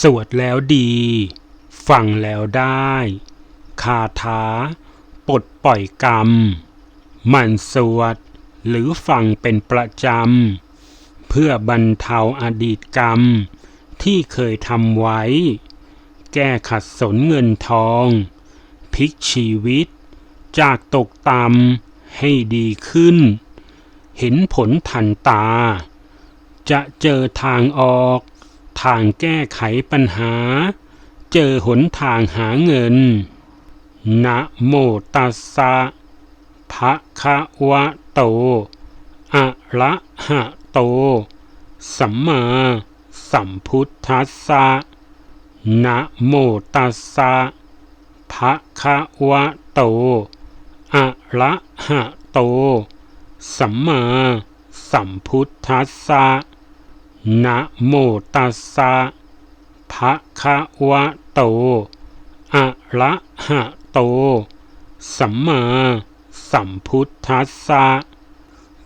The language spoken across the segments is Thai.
สวดแล้วดี ฟังแล้วได้ คาถาปลดปล่อยกรรม มันสวดหรือฟังเป็นประจำ เพื่อบรรเทาอดีตกรรม ที่เคยทำไว้ แก้ขัดสนเงินทองพลิกชีวิต จากตกต่ำให้ดีขึ้น เห็นผลทันตา จะเจอทางออก ทางแก้ไขปัญหา เจอหนทางหาเงิน นะโมตัสสะภะคะวะโต อะระหะโต สัมมาสัมพุทธัสสะนะโมตัสสะภะคะวะโต อะระหะโต สัมมาสัมพุทธัสสะ นะโมตัสสะภะคะวะโต อะระหะโต สัมมาสัมพุทธัสสะ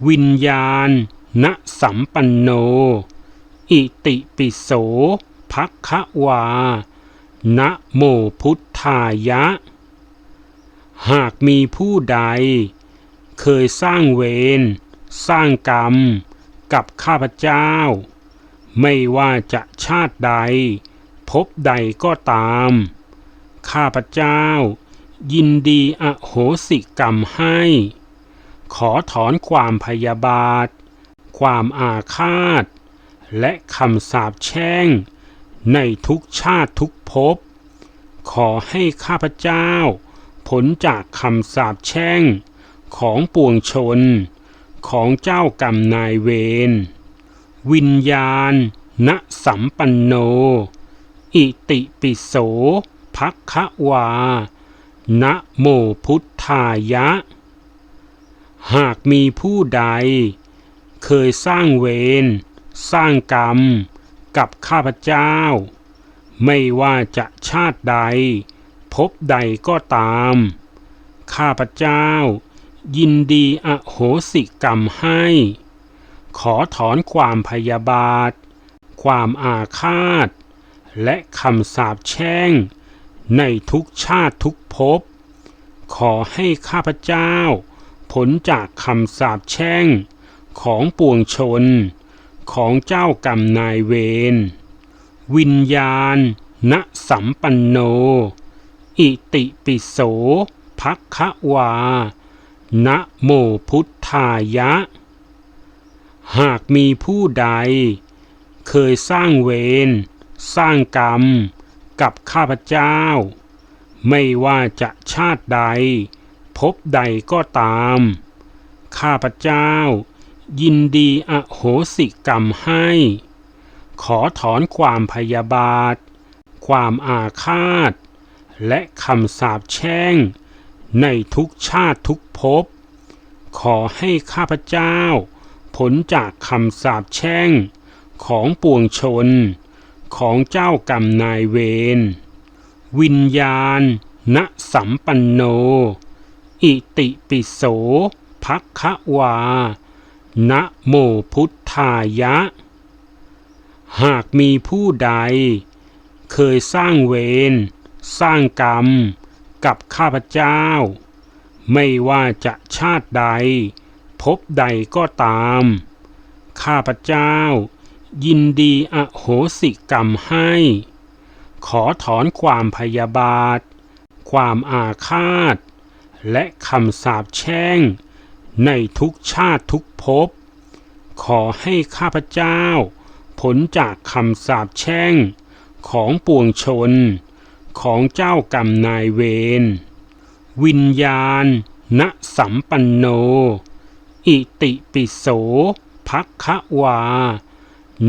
วิญญาณณสัมปันโน อิติปิโสภะคะวา นะโมพุทธายะ หากมีผู้ใด เคยสร้างเวร สร้างกรรม กับข้าพเจ้า ไม่ว่าจะชาติใด พบใดก็ตาม ข้าพเจ้า ยินดีอโหสิกรรมให้ ขอถอนความพยาบาท ความอาฆาต และคำสาปแช่ง ในทุกชาติทุกภพ ขอให้ข้าพเจ้า ผลจากคำสาปแช่ง ของปวงชน ของเจ้ากรรมนายเวร วิญญาณ ณสัมปันโน อิติปิโสภะคะวานะโมพุทธายะ หากมีผู้ใด เคยสร้างเวร สร้างกรรม กับข้าพเจ้า ไม่ว่าจะชาติใด พบใดก็ตาม ข้าพเจ้า ยินดีอโหสิกรรมให้ ขอถอนความพยาบาท ความอาฆาต และคำสาปแช่ง ในทุกชาติทุกภพ ขอให้ข้าพเจ้าผลจากคำสาปแช่งของปวงชนของเจ้ากรรมนายเวร วิญญาณ ณสัมปันโน อิติปิโสภะคะวานะโมพุทธายะ หากมีผู้ใด เคยสร้างเวรสร้างกรรมกับข้าพเจ้า ไม่ว่าจะชาติใด พบใดก็ตาม ข้าพเจ้า ยินดีอโหสิกรรมให้ ขอถอนความพยาบาท ความอาฆาต และคำสาปแช่ง ในทุกชาติทุกภพขอให้ข้าพเจ้า ผลจากคำสาปแช่งของปวงชนของเจ้ากรรมนายเวร วิญญาณ ณสัมปันโน อิติปิโสภะคะวา นะโมพุทธายะ หากมีผู้ใด เคยสร้างเวร สร้างกรรม กับข้าพเจ้า ไม่ว่าจะชาติใด พบใดก็ตาม ข้าพเจ้า ยินดีอโหสิกรรมให้ ขอถอนความพยาบาท ความอาฆาต และคำสาปแช่ง ในทุกชาติทุกภพ ขอให้ข้าพเจ้า ผลจากคำสาปแช่ง ของปวงชน ของเจ้ากรรมนายเวรวิญญาณณสัมปันโน อิติปิโสภะคะวา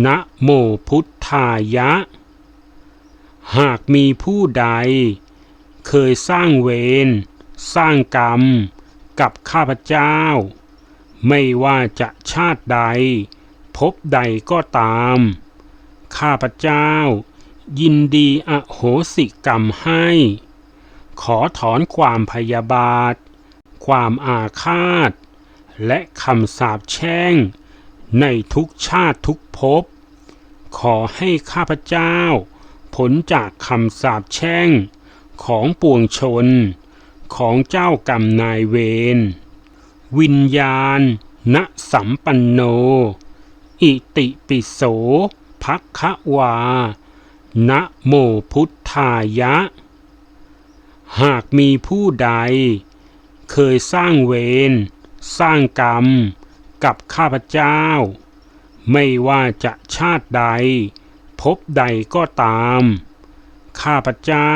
นะโมพุทธายะ หากมีผู้ใด เคยสร้างเวร สร้างกรรม กับข้าพเจ้า ไม่ว่าจะชาติใด พบใดก็ตาม ข้าพเจ้า ยินดีอโหสิกรรมให้ ขอถอนความพยาบาท ความอาฆาต และคำสาปแช่ง ในทุกชาติทุกภพ ขอให้ข้าพเจ้าพ้นจากคำสาปแช่ง ของปวงชน ของเจ้ากรรมนายเวร วิญญาณ ณสัมปันโน อิติปิโสภคะวานะโมพุทธายะ หากมีผู้ใด เคยสร้างเวร สร้างกรรมกับข้าพเจ้า ไม่ว่าจะชาติใด พบใดก็ตาม ข้าพเจ้า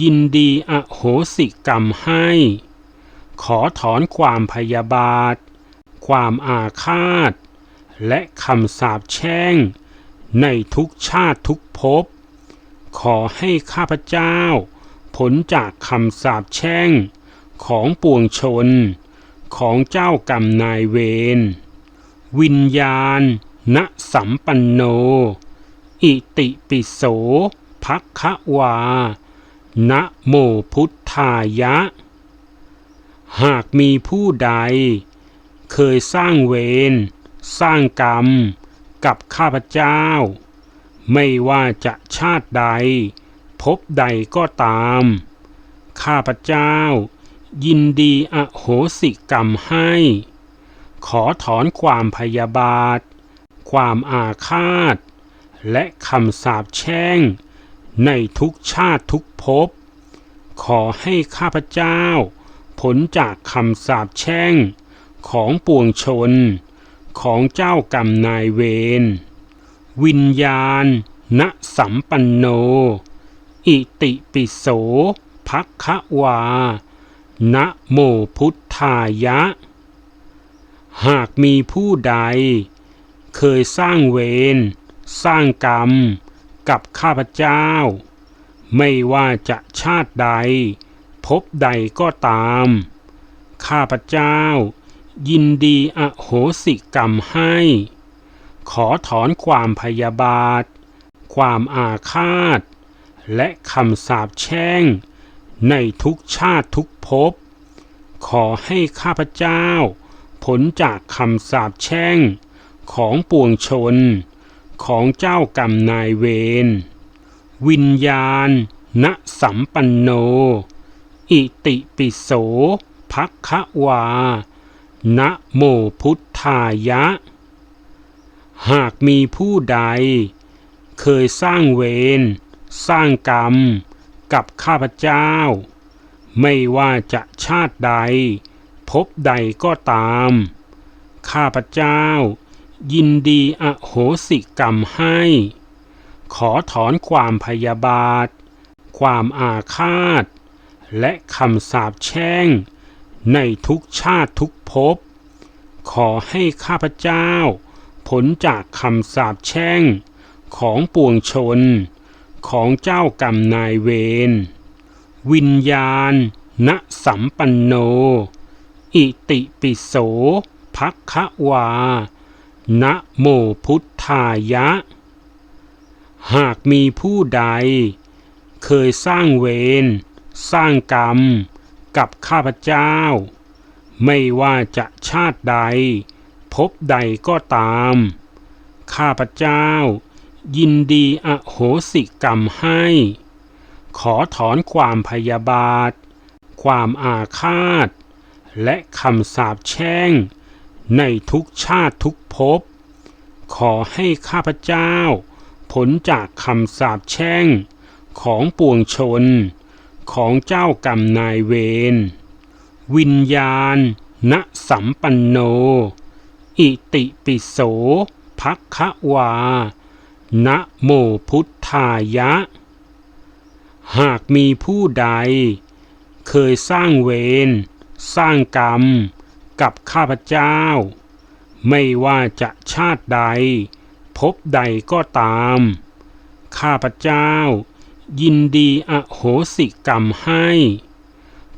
ยินดีอโหสิกรรมให้ ขอถอนความพยาบาท ความอาฆาต และคำสาปแช่ง ในทุกชาติทุกภพขอให้ข้าพเจ้าพ้นจากคำสาปแช่งของปวงชน ของเจ้ากรรมนายเวร วิญญาณ ณสัมปันโน อิติปิโสภคะวานะโมพุทธายะ หากมีผู้ใด เคยสร้างเวร สร้างกรรม กับข้าพเจ้า ไม่ว่าจะชาติใด พบใดก็ตาม ข้าพเจ้า ยินดีอโหสิกรรมให้ ขอถอนความพยาบาท ความอาฆาต และคำสาปแช่ง ในทุกชาติทุกภพ ขอให้ข้าพเจ้าพ้นจากคำสาปแช่งของปวงชนของเจ้ากรรมนายเวร วิญญาณ ณสัมปันโน อิติปิโสภคะวา นะโมพุทธายะ หากมีผู้ใด เคยสร้างเวร สร้างกรรม กับข้าพเจ้า ไม่ว่าจะชาติใด พบใดก็ตาม ข้าพเจ้า ยินดีอโหสิกรรมให้ ขอถอนความพยาบาท ความอาฆาต และคำสาปแช่ง ในทุกชาติทุกภพ ขอให้ข้าพเจ้าพ้นจากคำสาปแช่งของปวงชน ของเจ้ากรรมนายเวร วิญญาณ ณสัมปันโน อิติปิโสภคะวา นะโมพุทธายะ หากมีผู้ใด เคยสร้างเวร สร้างกรรม กับข้าพเจ้า ไม่ว่าจะชาติใด พบใดก็ตาม ข้าพเจ้า ยินดีอโหสิกรรมให้ ขอถอนความพยาบาท ความอาฆาต และคำสาปแช่ง ในทุกชาติทุกภพขอให้ข้าพเจ้าพ้นจากคำสาปแช่งของปวงชน ของเจ้ากรรมนายเวร วิญญาณ ณสัมปันโน อิติปิโสภคะวา นะโมพุทธายะ หากมีผู้ใด เคยสร้างเวร สร้างกรรม กับข้าพเจ้า ไม่ว่าจะชาติใด พบใดก็ตาม ข้าพเจ้า ยินดีอโหสิกรรมให้ ขอถอนความพยาบาท ความอาฆาต และคำสาปแช่ง ในทุกชาติทุกภพ ขอให้ข้าพเจ้าพ้นจากคำสาปแช่ง ของปวงชน ของเจ้ากรรมนายเวร วิญญาณ ณสัมปันโน อิติปิโสภคะวา นะโมพุทธายะ หากมีผู้ใด เคยสร้างเวร สร้างกรรม กับข้าพเจ้า ไม่ว่าจะชาติใด พบใดก็ตาม ข้าพเจ้า ยินดีอโหสิกรรมให้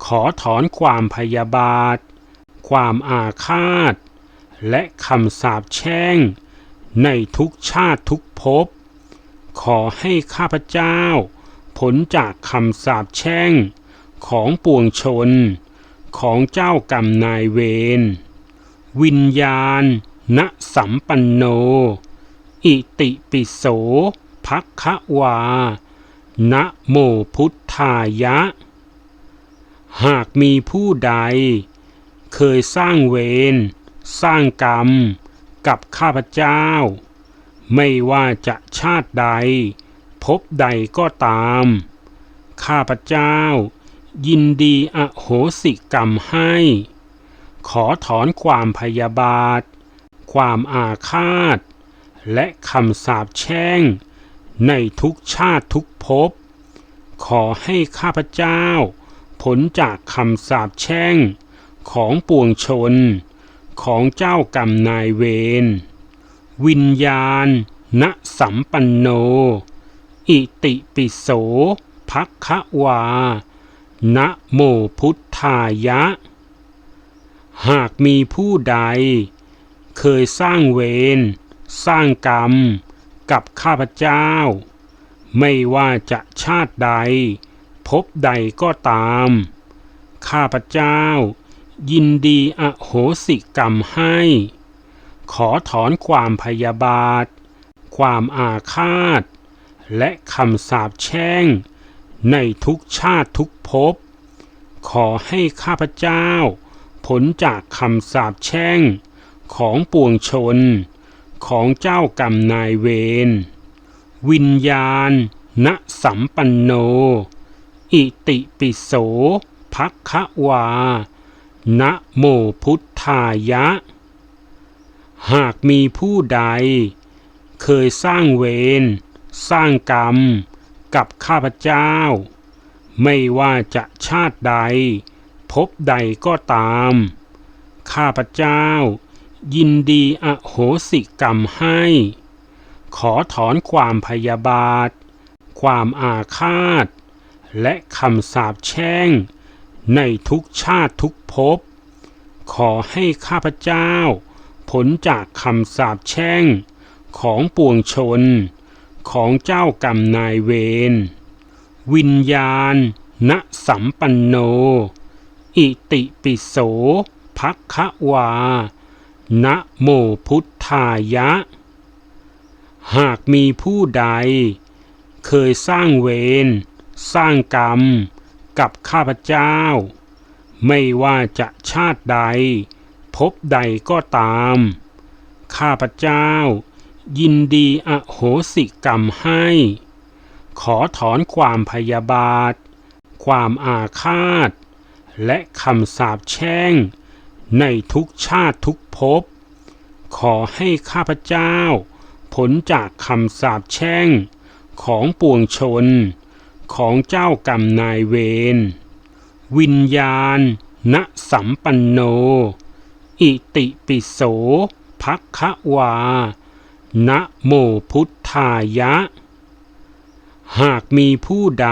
ขอถอนความพยาบาท ความอาฆาต และคำสาปแช่ง ในทุกชาติทุกภพ ขอให้ข้าพเจ้าพ้นจากคำสาปแช่งของปวงชนของเจ้ากรรมนายเวร วิญญาณ ณสัมปันโน อิติปิโสภคะวานะโมพุทธายะ หากมีผู้ใด เคยสร้างเวร สร้างกรรม กับข้าพเจ้า ไม่ว่าจะชาติใด พบใดก็ตาม ข้าพเจ้า ยินดีอโหสิกรรมให้ ขอถอนความพยาบาท ความอาฆาต และคำสาปแช่ง ในทุกชาติทุกภพขอให้ข้าพเจ้าผลจากคำสาปแช่งของปวงชน ของเจ้ากรรมนายเวร วิญญาณ ณสัมปันโน อิติปิโสภักคะวา นะโมพุทธายะ หากมีผู้ใด เคยสร้างเวร สร้างกรรม กับข้าพเจ้า ไม่ว่าจะชาติใด พบใดก็ตาม ข้าพเจ้า ยินดีอโหสิกรรมให้ ขอถอนความพยาบาท ความอาฆาต และคำสาปแช่ง ในทุกชาติทุกภพ ขอให้ข้าพเจ้าผลจากคำสาปแช่ง ของปวงชน ของเจ้ากรรมนายเวร วิญญาณ ณสัมปันโน อิติปิโสภักคะวา นะโมพุทธายะ หากมีผู้ใด เคยสร้างเวร สร้างกรรม กับข้าพเจ้า ไม่ว่าจะชาติใด พบใดก็ตาม ข้าพเจ้า ยินดีอโหสิกรรมให้ ขอถอนความพยาบาท ความอาฆาต และคำสาปแช่ง ในทุกชาติทุกภพ ขอให้ข้าพเจ้าผลจากคำสาปแช่งของปวงชนของเจ้ากรรมนายเวร วิญญาณ ณสัมปันโน อิติปิโสภักคะวานะโมพุทธายะ หากมีผู้ใด เคยสร้างเวร สร้างกรรม กับข้าพเจ้า ไม่ว่าจะชาติใด พบใดก็ตาม ข้าพเจ้า ยินดีอโหสิกรรมให้ ขอถอนความพยาบาท ความอาฆาต และคำสาปแช่ง ในทุกชาติทุกภพขอให้ข้าพเจ้าผลจากคำสาปแช่งของปวงชน ของเจ้ากรรมนายเวร วิญญาณ ณสัมปันโน อิติปิโสภักคะวา นะโมพุทธายะ หากมีผู้ใด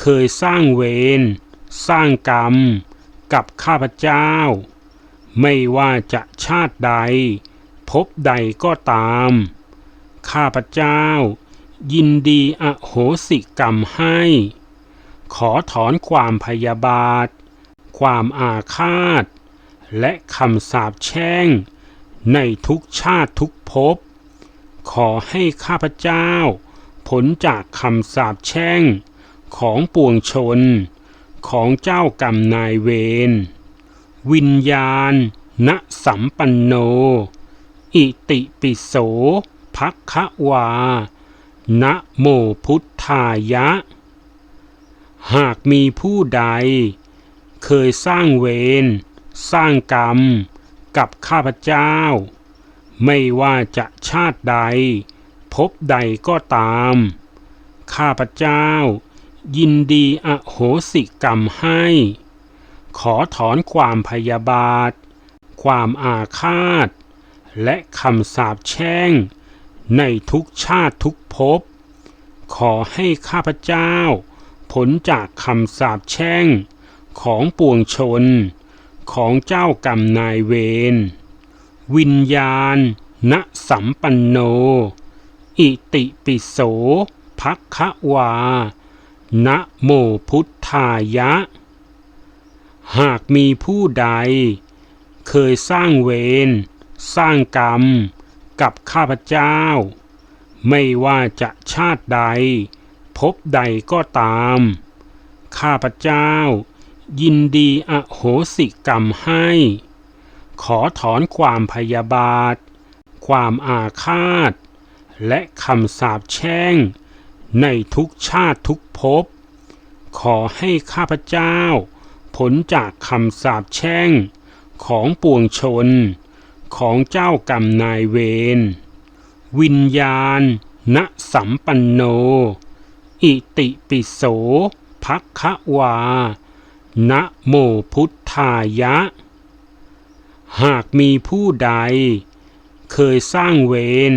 เคยสร้างเวร สร้างกรรม กับข้าพเจ้า ไม่ว่าจะชาติใด พบใดก็ตาม ข้าพเจ้า ยินดีอโหสิกรรมให้ ขอถอนความพยาบาท ความอาฆาต และคำสาปแช่ง ในทุกชาติทุกภพ ขอให้ข้าพเจ้า ผลจากคำสาปแช่ง ของปวงชน ของเจ้ากรรมนายเวร วิญญาณ ณสัมปันโน อิติปิโสภักคะวา นะโมพุทธายะ หากมีผู้ใด เคยสร้างเวร สร้างกรรม กับข้าพเจ้า ไม่ว่าจะชาติใด พบใดก็ตาม ข้าพเจ้า ยินดีอโหสิกรรมให้ ขอถอนความพยาบาท ความอาฆาต และคำสาปแช่ง ในทุกชาติทุกภพ ขอให้ข้าพเจ้าผลจากคำสาปแช่งของปวงชนของเจ้ากรรมนายเวร วิญญาณ ณสัมปันโน อิติปิโสภักคะวานะโมพุทธายะ หากมีผู้ใด เคยสร้างเวร สร้างกรรม กับข้าพเจ้า ไม่ว่าจะชาติใดพภพใดก็ตาม ข้าพเจ้า ยินดีอโหสิกรรมให้ ขอถอนความพยาบาท ความอาฆาต และคำสาปแช่ง ในทุกชาติทุกภพขอให้ข้าพเจ้าผลจากคำสาปแช่งของปวงชน ของเจ้ากรรมนายเวร วิญญาณ ณสัมปันโน อิติปิโสภักคะวา นะโมพุทธายะ หากมีผู้ใด เคยสร้างเวร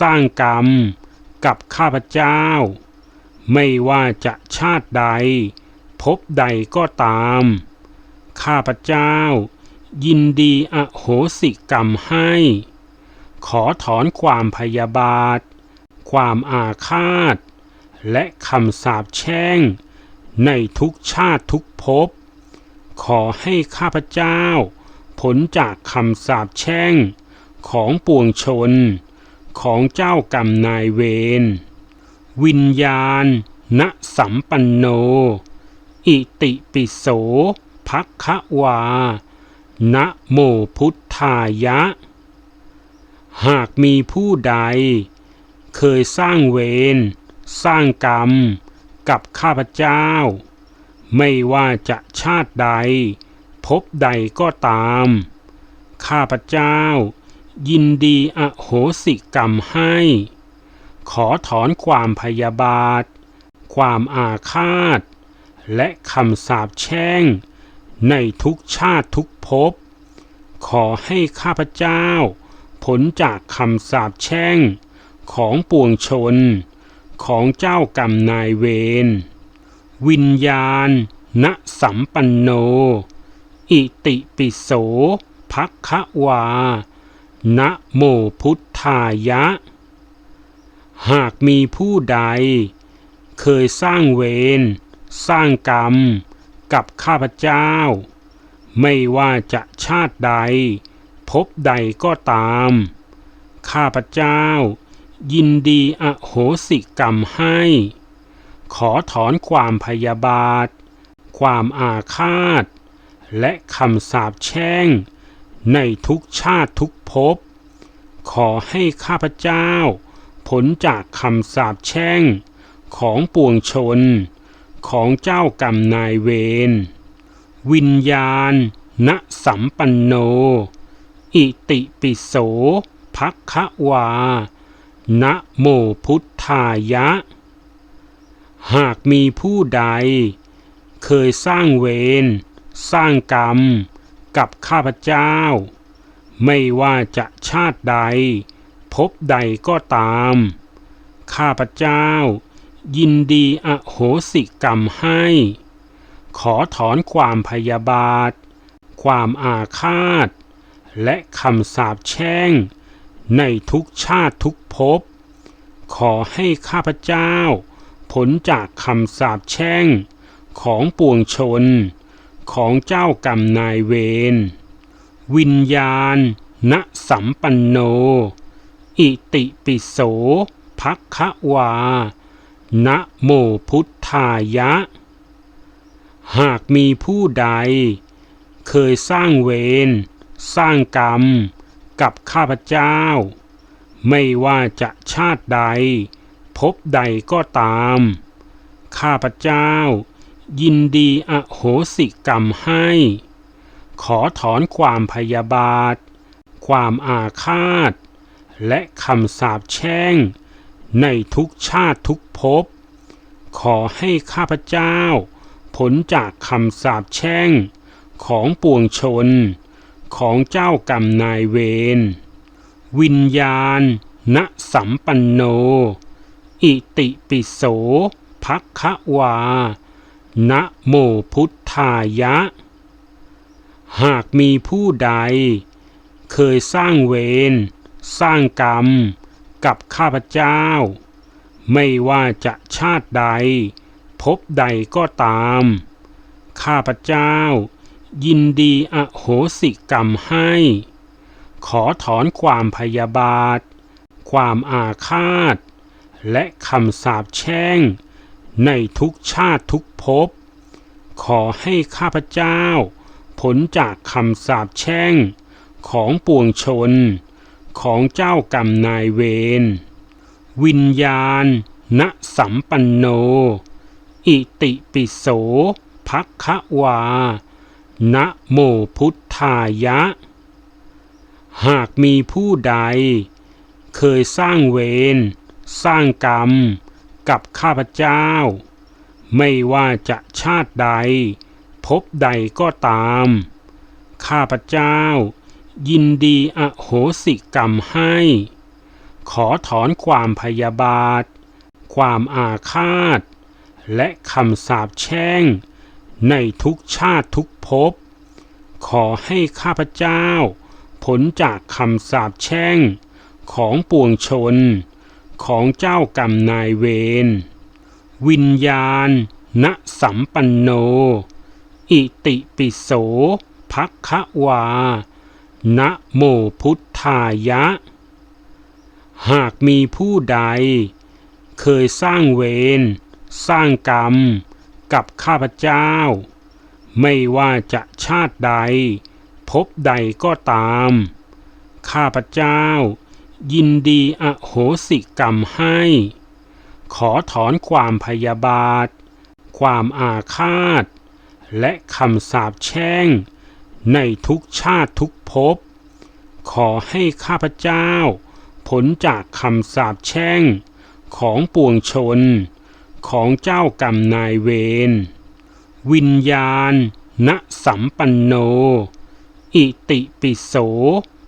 สร้างกรรม กับข้าพเจ้า ไม่ว่าจะชาติใด พบใดก็ตาม ข้าพเจ้า ยินดีอโหสิกรรมให้ ขอถอนความพยาบาท ความอาฆาต และคำสาปแช่ง ในทุกชาติทุกภพ ขอให้ข้าพเจ้า ผลจากคำสาปแช่ง ของปวงชน ของเจ้ากรรมนายเวร วิญญาณ ณสัมปันโน อิติปิโสภักคะวา นะโมพุทธายะ หากมีผู้ใด เคยสร้างเวร สร้างกรรม กับข้าพเจ้า ไม่ว่าจะชาติใด พบใดก็ตาม ข้าพเจ้า ยินดีอโหสิกรรมให้ ขอถอนความพยาบาท ความอาฆาต และคำสาปแช่ง ในทุกชาติทุกภพ ขอให้ข้าพเจ้าผลจากคำสาปแช่งของปวงชนของเจ้ากรรมนายเวร วิญญาณ ณสัมปันโน อิติปิโสภักคะวานะโมพุทธายะ หากมีผู้ใด เคยสร้างเวร สร้างกรรม กับข้าพเจ้า ไม่ว่าจะชาติใด พบใดก็ตาม ข้าพเจ้า ยินดีอโหสิกรรมให้ ขอถอนความพยาบาท ความอาฆาต และคำสาปแช่ง ในทุกชาติทุกภพขอให้ข้าพเจ้า ผลจากคำสาปแช่งของปวงชน ของเจ้ากรรมนายเวร วิญญาณ ณสัมปันโน อิติปิโสภักคะวานะโมพุทธายะ หากมีผู้ใด เคยสร้างเวร สร้างกรรม กับข้าพเจ้า ไม่ว่าจะชาติใด พบใดก็ตาม ข้าพเจ้า ยินดีอโหสิกรรมให้ ขอถอนความพยาบาท ความอาฆาต และคำสาปแช่ง ในทุกชาติทุกภพ ขอให้ข้าพเจ้าผลจากคำสาปแช่งของปวงชนของเจ้ากรรมนายเวร วิญญาณ ณสัมปันโน อิติปิโสภักคะวา นะโมพุทธายะ หากมีผู้ใด เคยสร้างเวร สร้างกรรม กับข้าพเจ้า ไม่ว่าจะชาติใด พบใดก็ตาม ข้าพเจ้า ยินดีอโหสิกรรมให้ ขอถอนความพยาบาท ความอาฆาต และคำสาปแช่ง ในทุกชาติทุกภพ ขอให้ข้าพเจ้าผลจากคำสาปแช่งของปวงชนของเจ้ากรรมนายเวร วิญญาณ ณสัมปันโน อิติปิโสภักคะวา นะโมพุทธายะ หากมีผู้ใด เคยสร้างเวร สร้างกรรม กับข้าพเจ้า ไม่ว่าจะชาติใด พบใดก็ตาม ข้าพเจ้า ยินดีอโหสิกรรมให้ ขอถอนความพยาบาท ความอาฆาต และคำสาปแช่ง ในทุกชาติทุกภพขอให้ข้าพเจ้าพ้นจากคำสาปแช่งของปวงชน ของเจ้ากรรมนายเวร วิญญาณ ณสัมปันโน อิติปิโสภักคะวา นะโมพุทธายะ หากมีผู้ใด เคยสร้างเวร สร้างกรรม กับข้าพเจ้า ไม่ว่าจะชาติใด พบใดก็ตาม ข้าพเจ้า ยินดีอโหสิกรรมให้ ขอถอนความพยาบาท ความอาฆาต และคำสาปแช่ง ในทุกชาติทุกภพ ขอให้ข้าพเจ้าพ้นจากคำสาปแช่ง ของปวงชน ของเจ้ากรรมนายเวร วิญญาณ ณสัมปันโน อิติปิโสภักคะวา นะโมพุทธายะ หากมีผู้ใด เคยสร้างเวร สร้างกรรม กับข้าพเจ้า ไม่ว่าจะชาติใด พบใดก็ตาม ข้าพเจ้า ยินดีอโหสิกรรมให้ ขอถอนความพยาบาท ความอาฆาต และคำสาปแช่ง ในทุกชาติทุกภพ ขอให้ข้าพเจ้าพ้นจากคำสาปแช่งของปวงชนของเจ้ากรรมนายเวร วิญญาณ ณสัมปันโน อิติปิโส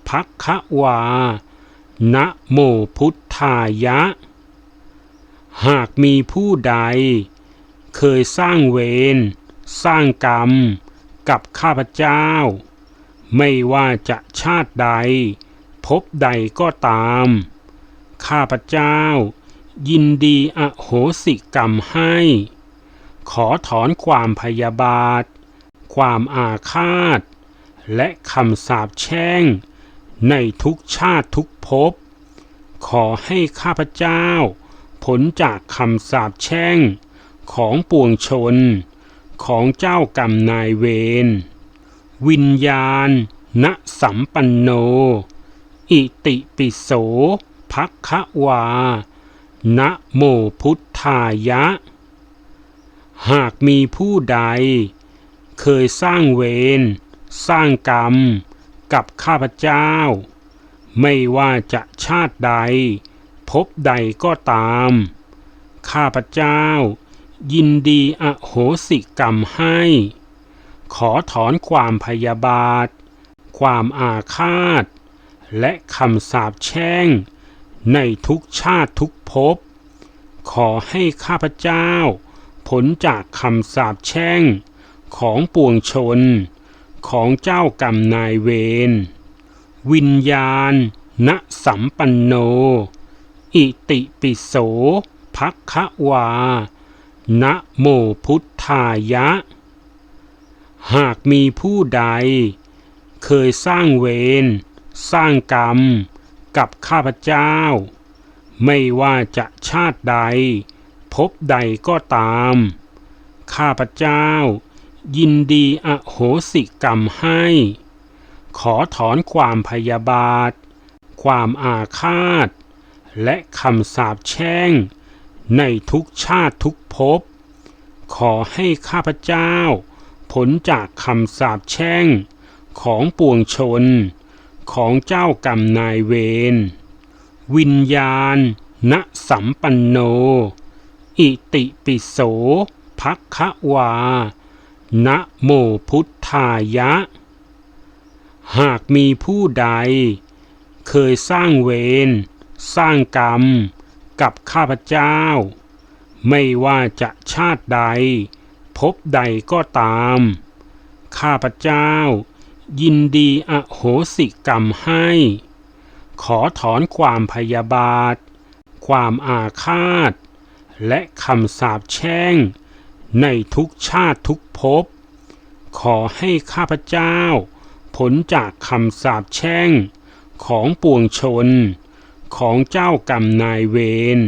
ภักคะวานะโมพุทธายะ หากมีผู้ใด เคยสร้างเวร สร้างกรรม กับข้าพเจ้า ไม่ว่าจะชาติใด พบใดก็ตาม ข้าพเจ้า ยินดีอโหสิกรรมให้ ขอถอนความพยาบาท ความอาฆาต และคำสาปแช่ง ในทุกชาติทุกภพขอให้ข้าพเจ้าพ้นจากคำสาปแช่งของปวงชน ของเจ้ากรรมนายเวร วิญญาณ ณสัมปันโน อิติปิโสภักคะวา นะโมพุทธายะ หากมีผู้ใด เคยสร้างเวร สร้างกรรม กับข้าพเจ้า ไม่ว่าจะชาติใด พบใดก็ตาม ข้าพเจ้า ยินดีอโหสิกรรมให้ ขอถอนความพยาบาท ความอาฆาต และคำสาปแช่ง ในทุกชาติทุกภพ ขอให้ข้าพเจ้าพ้นจากคำสาปแช่ง ของปวงชน ของเจ้ากรรมนายเวร วิญญาณ ณสัมปันโน อิติปิโสภักคะวา นะโมพุทธายะ หากมีผู้ใด เคยสร้างเวร สร้างกรรม กับข้าพเจ้า ไม่ว่าจะชาติใด พบใดก็ตาม ข้าพเจ้า ยินดีอโหสิกรรมให้ ขอถอนความพยาบาท ความอาฆาต และคำสาปแช่ง ในทุกชาติทุกภพ ขอให้ข้าพเจ้าพ้นจากคำสาปแช่งของปวงชนของเจ้ากรรมนายเวร วิญญาณ ณสัมปันโน อิติปิโสภักคะวานะโมพุทธายะ หากมีผู้ใด เคยสร้างเวร สร้างกรรม กับข้าพเจ้า ไม่ว่าจะชาติใด พบใดก็ตาม ข้าพเจ้า ยินดีอโหสิกรรมให้ ขอถอนความพยาบาท ความอาฆาต และคำสาปแช่ง ในทุกชาติทุกภพขอให้ข้าพเจ้าพ้นจากคำสาปแช่งของปวงชน ของเจ้ากรรมนายเวร